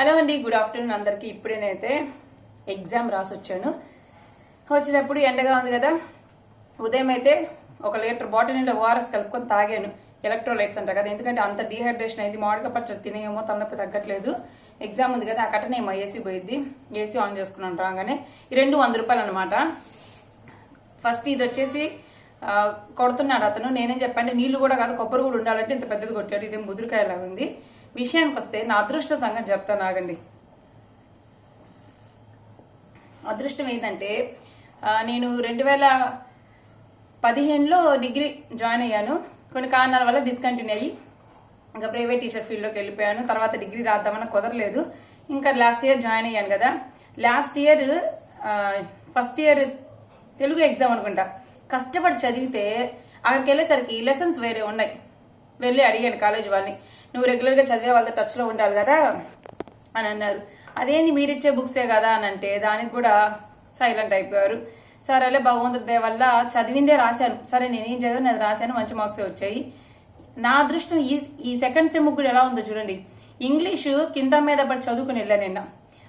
Hello అండి good afternoon అందరికి. ఇప్పుడేనైతే exam రాసి వచ్చాను వచ్చినప్పుడు ఎండగా ఉంది కదా ఉదయం అయితే ఒక లీటర్ బాటిల్ నిండా ఓఆర్ఎస్ కలుపుకొని తాగాను. ఎలక్ట్రోలైట్స్ అంట కదా ఎందుకంటే అంత డీహైడ్రేషన్ అయింది మామిడికాయ పచ్చడి తినేమో తలనొప్పి తగ్గట్లేదు. ఎగ్జామ్ ఉంది కదా అక్కడ నేను ఏసీ పోయిద్ది. ఏసీ ఆన్ చేసుకున్నాను రాగానే. ఈ రెండు వంద రూపాయలు అనమాట ఫస్ట్ ఇది వచ్చేసి కొడుతున్నాడు అతను. నేనేం చెప్పండి నీళ్ళు కూడా కాదు కొబ్బరి కూడా ఉండాలంటే ఇంత పెద్దది కొట్టాడు. ఇదేం ముదురుకాయలా ఉంది. విషయానికి వస్తే నా అదృష్ట సంగతి చెప్తాను ఆగండి. అదృష్టం ఏంటంటే నేను రెండు వేల పదిహేనులో డిగ్రీ జాయిన్ అయ్యాను. కొన్ని కారణాల వల్ల డిస్కంటిన్యూ అయ్యి ఇంకా ప్రైవేట్ టీచర్ ఫీల్డ్లోకి వెళ్ళిపోయాను. తర్వాత డిగ్రీ రాద్దామని కుదరలేదు. ఇంకా లాస్ట్ ఇయర్ జాయిన్ అయ్యాను కదా. Last year first year Telugu exam అనుకుంటా. కష్టపడి చదివితే అక్కడికి వెళ్ళేసరికి లెసన్స్ వేరే ఉన్నాయి. వెళ్ళి అడిగాను కాలేజ్ వాళ్ళని. నువ్వు రెగ్యులర్గా చదివే వాళ్ళతో టచ్లో ఉండాలి కదా అని అన్నారు. అదేంది మీరిచ్చే బుక్సే కదా అని అంటే దానికి కూడా సైలెంట్ అయిపోయారు. సరేలే భగవంతుడి దయ వల్ల చదివిందే రాశాను. సరే నేనేం చదివాను అది రాశాను మంచి మార్క్సే వచ్చాయి. నా అదృష్టం ఈ ఈ సెకండ్ సెమ్ కూడా ఎలా ఉందో చూడండి. ఇంగ్లీషు కింద మీద పడి చదువుకుని వెళ్ళాను నిన్న.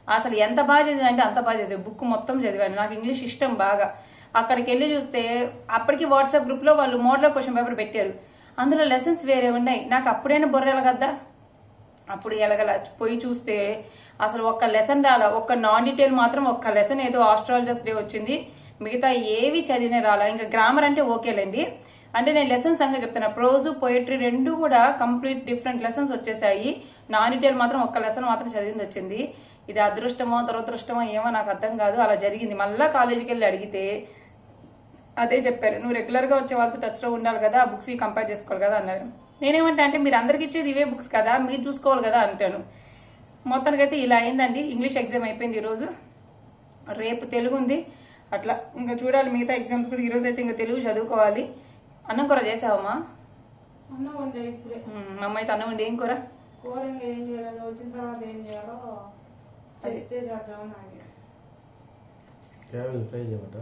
అసలు ఎంత బాగా చదివా అంటే అంత బాగా చదివా బుక్ మొత్తం చదివాను. నాకు ఇంగ్లీష్ ఇష్టం బాగా. అక్కడికి వెళ్ళి చూస్తే అప్పటికి వాట్సాప్ గ్రూప్లో వాళ్ళు మోడల్ క్వశ్చన్ పేపర్ పెట్టారు. అందులో లెసన్స్ వేరే ఉన్నాయి. నాకు అప్పుడైనా బొర్రెల కదా అప్పుడు ఎలగల. పోయి చూస్తే అసలు ఒక్క లెసన్ రాలా. ఒక్క నాన్ డీటెయిల్ మాత్రం ఒక్క లెసన్ ఏదో ఆస్ట్రాలజర్స్ డే వచ్చింది. మిగతా ఏవి చదివినా రాలా. ఇంకా గ్రామర్ అంటే ఓకేలేండి. అంటే నేను లెసన్స్ సంగతి చెప్తున్నా. ప్రోజు పోయిటరీ రెండు కూడా కంప్లీట్ డిఫరెంట్ లెసన్స్ వచ్చేసాయి. నాన్ డీటెయిల్ మాత్రం ఒక్క లెసన్ మాత్రం చదివింది వచ్చింది. ఇది అదృష్టమో దురదృష్టమో ఏమో నాకు అర్థం కాదు. అలా జరిగింది. మళ్ళా కాలేజీకి వెళ్ళి అడిగితే అదే చెప్పారు. నువ్వు రెగ్యులర్గా వచ్చే వాళ్ళతో టచ్లో ఉండాలి కదా ఆ బుక్స్ కంపేర్ చేసుకోవాలి కదా అన్నారు. నేనేమంటా అంటే మీరు అందరికి ఇచ్చేది ఇవే బుక్స్ కదా మీరు చూసుకోవాలి కదా అంటాను. మొత్తానికైతే ఇలా అయిందండి. ఇంగ్లీష్ ఎగ్జామ్ అయిపోయింది ఈరోజు రేపు తెలుగు ఉంది. అట్లా ఇంకా చూడాలి. మిగతా ఎగ్జామ్స్ కూడా ఈరోజు అయితే ఇంకా తెలుగు చదువుకోవాలి. అన్నం కూర చేసావమ్మా? అన్నం వండే అమ్మ అయితే అన్నం వండి. ఏం కూర? కూర ఏం చేయాలో వచ్చిన తర్వాత ఏం చేయాలో ఫ్రై చేయమంట?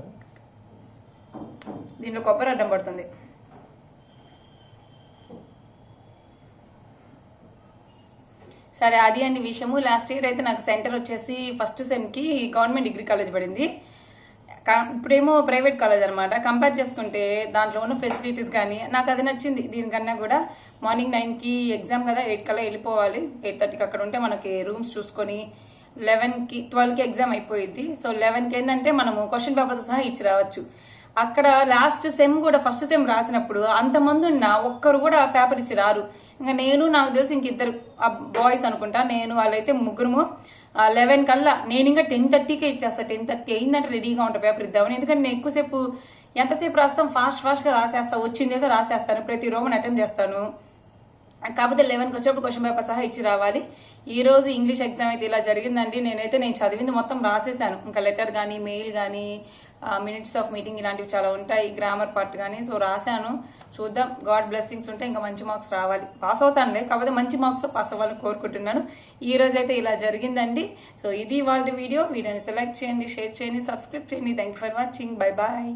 దీంట్లో కొబ్బరి అడ్డం పడుతుంది. సరే అది అండి విషయము. లాస్ట్ ఇయర్ అయితే నాకు సెంటర్ వచ్చేసి ఫస్ట్ సెమ్కి గవర్నమెంట్ డిగ్రీ కాలేజ్ పడింది. ఇప్పుడేమో ప్రైవేట్ కాలేజ్ అనమాట కంపేర్ చేసుకుంటే దాంట్లో ఉన్న ఫెసిలిటీస్ కానీ నాకు అది నచ్చింది దీనికన్నా కూడా. మార్నింగ్ నైన్కి ఎగ్జామ్ కదా ఎయిట్ కల్లా వెళ్ళిపోవాలి. ఎయిట్ థర్టీకి అక్కడ ఉంటే మనకి రూమ్స్ చూసుకొని లెవెన్కి ట్వెల్వ్కి ఎగ్జామ్ అయిపోయింది సో లెవెన్కి ఏంటంటే మనము క్వశ్చన్ పేపర్తో సహా ఇచ్చి రావచ్చు. అక్కడ లాస్ట్ సెమ్ కూడా ఫస్ట్ సెమ్ రాసినప్పుడు అంతమంది ఉన్న ఒక్కరు కూడా పేపర్ ఇచ్చి రారు. ఇంకా నేను నాకు తెలిసి ఇంక ఇద్దరు బాయ్స్ అనుకుంటా నేను వాళ్ళైతే ముగ్గురుము లెవెన్ కల్లా నేను ఇంకా టెన్ థర్టీకే ఇచ్చేస్తా. టెన్ థర్టీ అయిందంటే రెడీగా ఉంటా పేపర్ ఇద్దామని. ఎందుకంటే నేను ఎక్కువసేపు ఎంతసేపు రాస్తాం ఫాస్ట్ ఫాస్ట్గా రాసేస్తా వచ్చింది ఏదో రాసేస్తాను ప్రతి రోమన్ అటెంప్ట్ చేస్తాను. కాకపోతే లెవెన్కి వచ్చేప్పుడు క్వశ్చన్ పేపర్ సహా ఇచ్చి రావాలి. ఈ రోజు ఇంగ్లీష్ ఎగ్జామ్ అయితే ఇలా జరిగిందండి. నేనైతే నేను చదివింది మొత్తం రాసేసాను ఇంకా లెటర్ కానీ మెయిల్ కానీ మినిట్స్ ఆఫ్ మీటింగ్ ఇలాంటివి చాలా ఉంటాయి. గ్రామర్ పార్ట్ కానీ సో రాశాను. చూద్దాం. గాడ్ బ్లెస్సింగ్స్ ఉంటే ఇంకా మంచి మార్క్స్ రావాలి. పాస్ అవుతానులే. కాకపోతే మంచి మార్క్స్తో పాస్ అవ్వాలని కోరుకుంటున్నాను. ఈ రోజు అయితే ఇలా జరిగిందండి. సో ఇది వాళ్ళ వీడియో. వీడియోని సెలెక్ట్ చేయండి షేర్ చేయండి సబ్స్క్రైబ్ చేయండి. Thank for watching bye bye